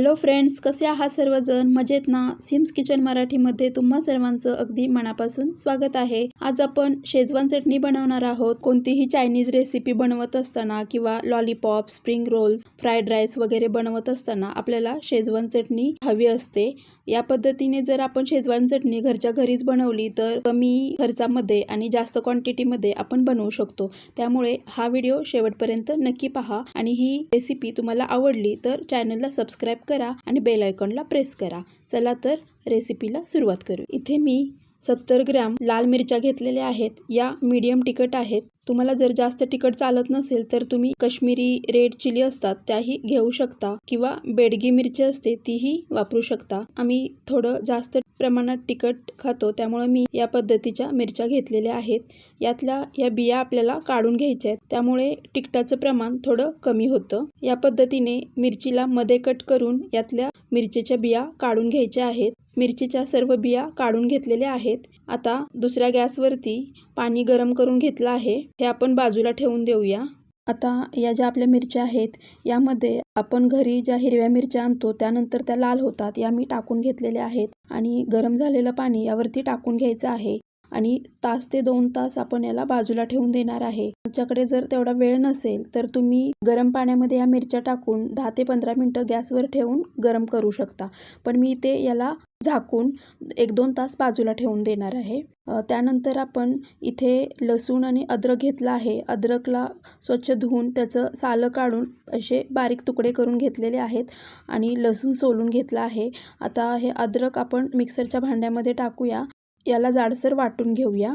Hello friends कसे आहात सर्वजण? मजेत ना? सिम्स किचन मराठीमध्ये तुम्हा सर्वांचं अगदी मनापासून स्वागत आहे. आज आपण शेजवान चटणी बनवणार आहोत. कोणतीही चायनीज रेसिपी बनवत असताना किंवा lollipop spring rolls fried rice वगैरे बनवत असताना आपल्याला शेजवान चटणी हवी असते. या पद्धतीने जर आपण शेजवान चटणी घरच्या घरीच बनवली तर कमी खर्चामध्ये आणि जास्त क्वांटिटीमध्ये आपण बनवू शकतो. त्यामुळे हा व्हिडिओ शेवटपर्यंत नक्की पहा आणि ही रेसिपी तुम्हाला आवडली तर चॅनलला सबस्क्राईब करा आणि बेल आयकॉनला प्रेस करा. चला तर रेसिपीला सुरुवात करू. इथे मी सत्तर ग्रॅम लाल मिरच्या घेतलेल्या आहेत. या मीडियम तिखट आहेत. तुम्हाला जर जास्त तिखट चालत नसेल तर तुम्ही कश्मीरी रेड चिली असतात त्याही घेऊ शकता किंवा बेडगी मिरची असते तीही वापरू शकता. आम्ही थोडं जास्त प्रमाणात तिखट खातो त्यामुळे मी या पद्धतीच्या मिरच्या घेतलेल्या आहेत. यातल्या या बिया आपल्याला काढून घ्यायच्या आहेत. त्यामुळे तिखटाचं प्रमाण थोडं कमी होतं. या पद्धतीने मिरचीला मध्ये कट करून यातल्या मिरचीच्या बिया काढून घ्यायच्या आहेत. मिरचीच्या सर्व बिया काढून घेतलेल्या आहेत. आता दुसऱ्या गॅसवरती पाणी गरम करून घेतलं आहे. हे आपण बाजूला ठेवून देऊया. आता या ज्या आपल्या मिरच्या आहेत यामध्ये आपण घरी ज्या हिरव्या मिरच्या आणतो त्यानंतर त्या लाल होतात या मी टाकून घेतलेल्या आहेत. आणि गरम झालेलं पाणी यावरती टाकून घ्यायचं आहे. आणि तास ते दोन तास आपण याला बाजूला ठेवून देणार आहे. तुमच्याकडे जर तेवढा वेळ नसेल तर तुम्ही गरम पाण्यामध्ये या मिरच्या टाकून दहा ते पंधरा मिनटं गॅसवर ठेवून गरम करू शकता. पण मी ते याला झाकून एक दोन तास बाजूला ठेवून देणार आहे. त्यानंतर आपण इथे लसूण आणि अद्रक घेतला आहे. अद्रकला स्वच्छ धुवून त्याचं सालं काढून असे बारीक तुकडे करून घेतलेले आहेत आणि लसूण सोलून घेतला आहे. आता हे अद्रक आपण मिक्सरच्या भांड्यामध्ये टाकूया. याला जाडसर वाटून घेऊया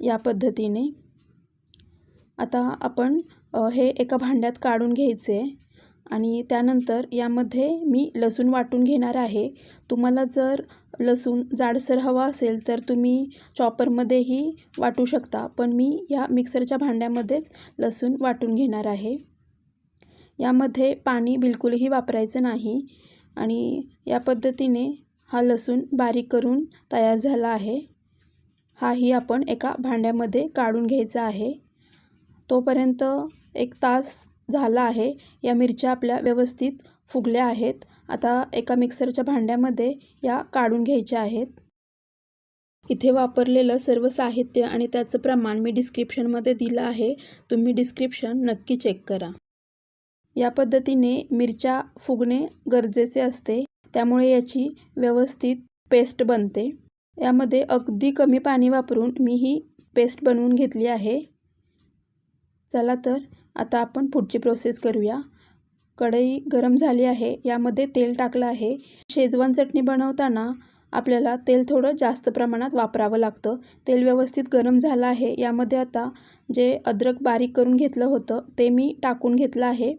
या पद्धतीने. आता आपण हे एका भांड्यात काढून घ्यायचे आणि त्यानंतर यामध्ये मी लसूण वाटून घेणार आहे. तुम्हाला जर लसूण जाडसर हवा असेल तर तुम्ही चॉपरमध्येही वाटू शकता पण मी या मिक्सरच्या भांड्यामध्येच लसूण वाटून घेणार आहे. यामध्ये पाणी बिलकुलही वापरायचं नाही आणि या पद्धतीने हा लसूण बारीक करून तयार झाला आहे. हाही आपण एका भांड्यामध्ये काढून घ्यायचा आहे. तोपर्यंत एक तास झाला आहे. या मिरच्या आपल्या व्यवस्थित फुगल्या आहेत. आता एका मिक्सरच्या भांड्यामध्ये या काढून घ्यायच्या आहेत. इथे वापरलेलं सर्व साहित्य आणि त्याचं प्रमाण मी डिस्क्रिप्शनमध्ये दिलं आहे. तुम्ही डिस्क्रिप्शन नक्की चेक करा. या पद्धतीने मिरच्या फुगणे गरजेचे असते. त्यामुळे याची व्यवस्थित पेस्ट बनते. यामध्ये अगदी कमी पाणी वापरून मी ही पेस्ट बनवून घेतली आहे. चला तर आता आपण पुढची प्रोसेस करूया. कढई गरम झाली आहे यामध्ये तेल टाकलं आहे. शेजवान चटणी बनवताना आपल्याला तेल थोडं जास्त प्रमाणात वापरावं लागतं. तेल व्यवस्थित गरम झालं आहे. यामध्ये आता जे अद्रक बारीक करून घेतलं होतं ते मी टाकून घेतलं आहे.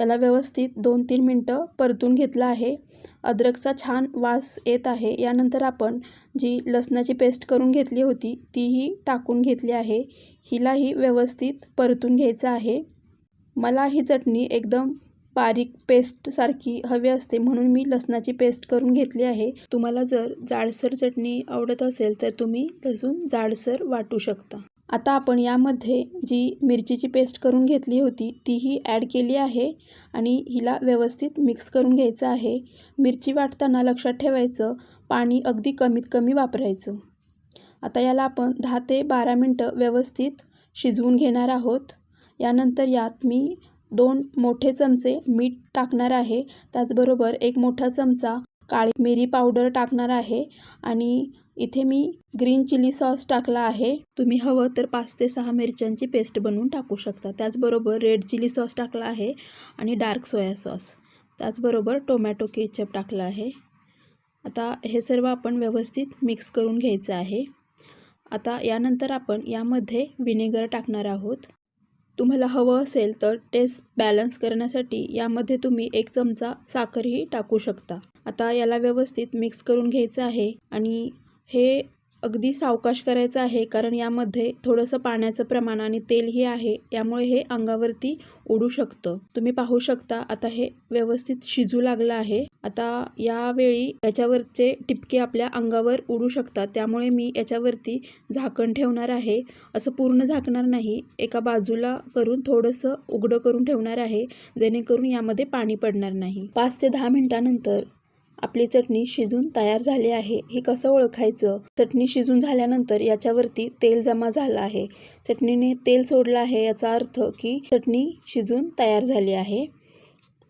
याला व्यवस्थित दोन तीन मिनटं परतून घेतलं आहे. अद्रकचा छान वास येत आहे. यानंतर आपण जी लसणाची पेस्ट करून घेतली होती तीही टाकून घेतली आहे. हिलाही व्यवस्थित परतून घ्यायचं आहे. मला ही चटणी एकदम बारीक पेस्टसारखी हवी असते म्हणून मी लसणाची पेस्ट करून घेतली आहे. तुम्हाला जर जाडसर चटणी आवडत असेल तर तुम्ही लसूण जाडसर वाटू शकता. आता आपण यामध्ये जी मिरचीची पेस्ट करून घेतली होती तीही ॲड केली आहे आणि हिला व्यवस्थित मिक्स करून घ्यायचं आहे. मिरची वाटताना लक्षात ठेवायचं पाणी अगदी कमीत कमी वापरायचं. आता याला आपण दहा ते बारा मिनटं व्यवस्थित शिजवून घेणार आहोत. यानंतर यात मी दोन मोठे चमचे मीठ टाकणार आहे. त्याचबरोबर एक मोठा चमचा काळी मिरी पावडर टाकणार आहे आणि इथे मी ग्रीन चिली सॉस टाकला आहे. तुम्ही हवं तर पाच ते सहा मिरच्यांची पेस्ट बनवून टाकू शकता. त्याचबरोबर रेड चिली सॉस टाकला आहे आणि डार्क सोया सॉस. त्याचबरोबर टोमॅटो केचप टाकला आहे. आता हे सर्व आपण व्यवस्थित मिक्स करून घ्यायचं आहे. आता यानंतर आपण यामध्ये व्हिनेगर टाकणार आहोत. तुम्हाला हवं असेल तर टेस्ट बॅलन्स करण्यासाठी यामध्ये तुम्ही एक चमचा साखरही टाकू शकता. आता याला व्यवस्थित मिक्स करून घ्यायचं आहे आणि हे अगदी सावकाश करायचं आहे कारण यामध्ये थोडंसं पाण्याचं प्रमाण आणि तेलही आहे यामुळे हे अंगावरती उडू शकतं. तुम्ही पाहू शकता आता हे व्यवस्थित शिजू लागलं आहे. आता यावेळी याच्यावरचे टिपके आपल्या अंगावर उडू शकतात त्यामुळे मी याच्यावरती झाकण ठेवणार आहे. असं पूर्ण झाकणार नाही एका बाजूला करून थोडंसं उघडं करून ठेवणार आहे जेणेकरून यामध्ये पाणी पडणार नाही. पाच ते दहा मिनिटानंतर आपली चटणी शिजून तयार झाली आहे. हे कसं ओळखायचं? चटणी शिजून झाल्यानंतर याच्यावरती तेल जमा झालं आहे. चटणीने तेल सोडलं आहे याचा अर्थ की चटणी शिजून तयार झाली आहे.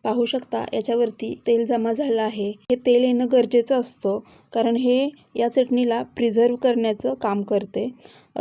पाहू शकता याच्यावरती तेल जमा झालं आहे. हे तेल येणं गरजेचं असतं कारण हे या चटणीला प्रिझर्व करण्याचं काम करते.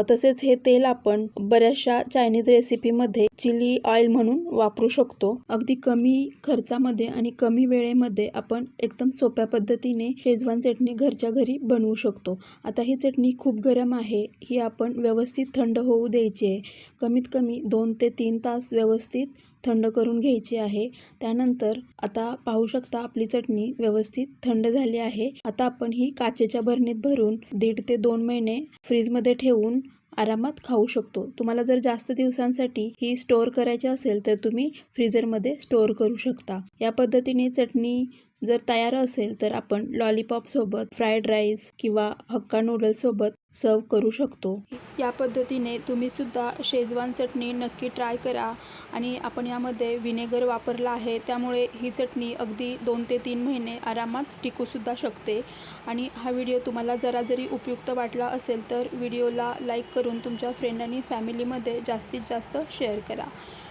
तसेच हे तेल आपण बऱ्याचशा चायनीज रेसिपीमध्ये चिली ऑइल म्हणून वापरू शकतो. अगदी कमी खर्चामध्ये आणि कमी वेळेमध्ये आपण एकदम सोप्या पद्धतीने शेजवान चटणी घरच्या घरी बनवू शकतो. आता ही चटणी खूप गरम आहे ही आपण व्यवस्थित थंड होऊ द्यायची आहे. कमीत कमी दोन ते तीन तास व्यवस्थित थंड करून घ्यायची आहे. त्यानंतर आता पाहू शकता आपली चटणी व्यवस्थित थंड झाली आहे. आता आपण ही काचेच्या भरणीत भरून दीड ते दोन महिने फ्रीजमध्ये ठेवून आरामात खाऊ शकतो. तुम्हाला जर जास्त दिवसांसाठी ही स्टोअर करायची असेल तर तुम्ही फ्रीजरमध्ये स्टोअर करू शकता. या पद्धतीने चटणी जर तयार असेल तर आपण लॉलीपॉपसोबत फ्राईड राईस किंवा हक्का नूडल्ससोबत सर्व करू शकतो. या पद्धतीने तुम्ही सुद्धा शेजवान चटणी नक्की ट्राय करा आणि आपण यामध्ये विनेगर वापरला आहे त्यामुळे ही चटणी अगदी दोन ते तीन महिने आरामात टिकूसुद्धा शकते. आणि हा व्हिडिओ तुम्हाला जरा जरी उपयुक्त वाटला असेल तर व्हिडिओला लाईक करून तुमच्या फ्रेंड आणि फॅमिलीमध्ये जास्तीत जास्त शेअर करा.